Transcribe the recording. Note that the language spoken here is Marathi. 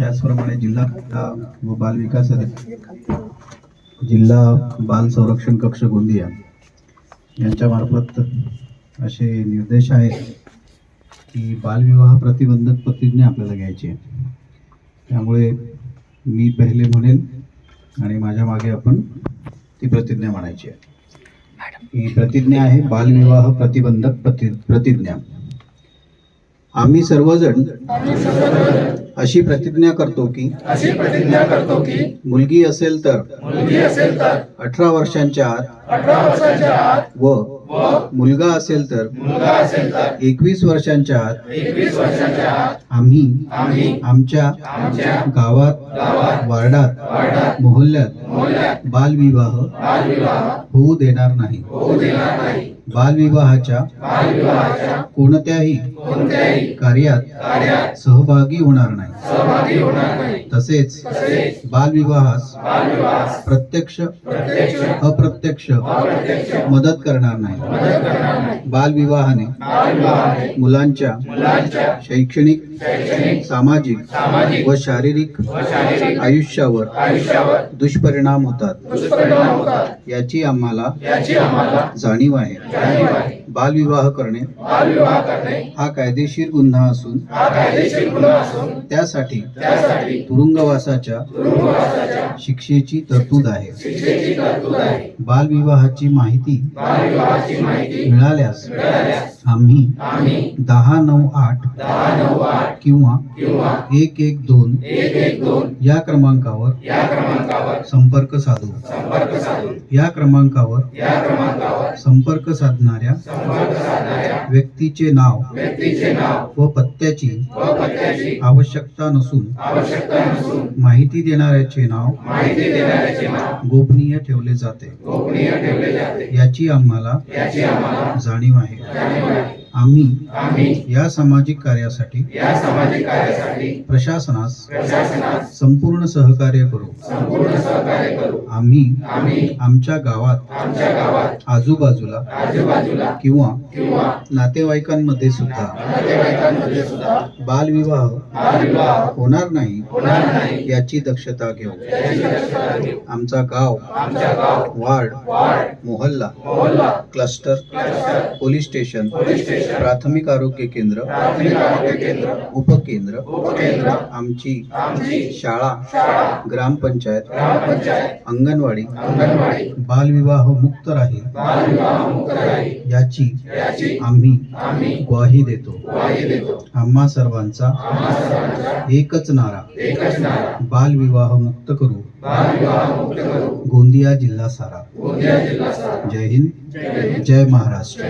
त्याचप्रमाणे जिल्हा महिला व बाल विकास जिल्हा बाल संरक्षण कक्ष गोंदिया यांच्यामार्फत असे निर्देश आहेत की बालविवाह प्रतिबंधक प्रतिज्ञा आपल्याला घ्यायची आहे. त्यामुळे मी पहिले म्हणेल आणि माझ्या मागे आपण ती प्रतिज्ञा म्हणायची आहे. ही प्रतिज्ञा आहे बालविवाह प्रतिबंधक प्रति प्रतिज्ञा. आम्ही सर्वजण अशी प्रतिज्ञा करतो की अशी प्रतिज्ञा करतो की मुलगी असेल तर मुलगी असेल तर अठरा वर्षांच्या आत अठरा वर्षाच्या आत व व मुलगा असेल तर मुलगा असेल तर एकवीस वर्षांच्या आत एकवीस वर्षाच्या आत आम्ही आम्ही आमच्या आमच्या गावात गावात वार्डात वार्डात मोहल्ल्यात मोहल्ल्यात बालविवाह बालविवाह होऊ देणार नाही. होऊ देणार नाही. बालविवाहाच्या बालविवाहाच्या कोणत्याही कोणत्याही कार्यात सहभागी होणार नाही. तसेच बालविवाहास बालविवाह प्रत्यक्ष प्रत्यक्ष अप्रत्यक्ष मदत करणार नाही. बालविवाहाने मुलांच्या शैक्षणिक सामाजिक व शारीरिक आयुष्यावर दुष्परिणाम होतात. याची आम्हाला जाणीव आहे. बालविवाह करणे हा कायदेशीर गुन्हा असून त्यासाठी तुरुंगवासाच्या शिक्षेची तरतूद आहे. बालविवाहाची माहिती मिळाल्यास आम्ही दहा नऊ आठ किंवा एक एक दोन या क्रमांकावर संपर्क साधू. या क्रमांकावर संपर्क साधणाऱ्या व्यक्तीचे नाव व पत्त्याची आवश्यकता नसून माहिती देणाऱ्याचे नाव गोपनीय ठेवले जाते. याची आम्हाला जाणीव आहे. आम्ही या सामाजिक कार्यासाठी या सामाजिक कार्यासाठी प्रशासनास प्रशासनास संपूर्ण सहकार्य करू. संपूर्ण सहकार्य करू. आम्ही आम्ही आमच्या गावात आमच्या गावात आजूबाजूला आजूबाजूला किंवा किंवा नातेवाईकांमध्ये सुद्धा नातेवाईकांमध्ये सुद्धा बालविवाह बालविवाह होणार नाही होणार नाही याची दक्षता घेऊ. याची दक्षता घेऊ. आमचा गाव आमच्या गाव वार्ड वार्ड मोहल्ला मोहल्ला cluster cluster police station police station प्राथमिक आरोग्य केंद्र प्राथमिक आरोग्य केंद्र उपकेंद्र आमची शाळा ग्रामपंचायत अंगणवाडी बालविवाह मुक्त राहील. याची आम्ही ग्वाही देतो. आम्हा सर्वांचा एकच नारा. बालविवाह मुक्त करू. गोंदिया जिल्हा सारा. जय हिंद. जय महाराष्ट्र.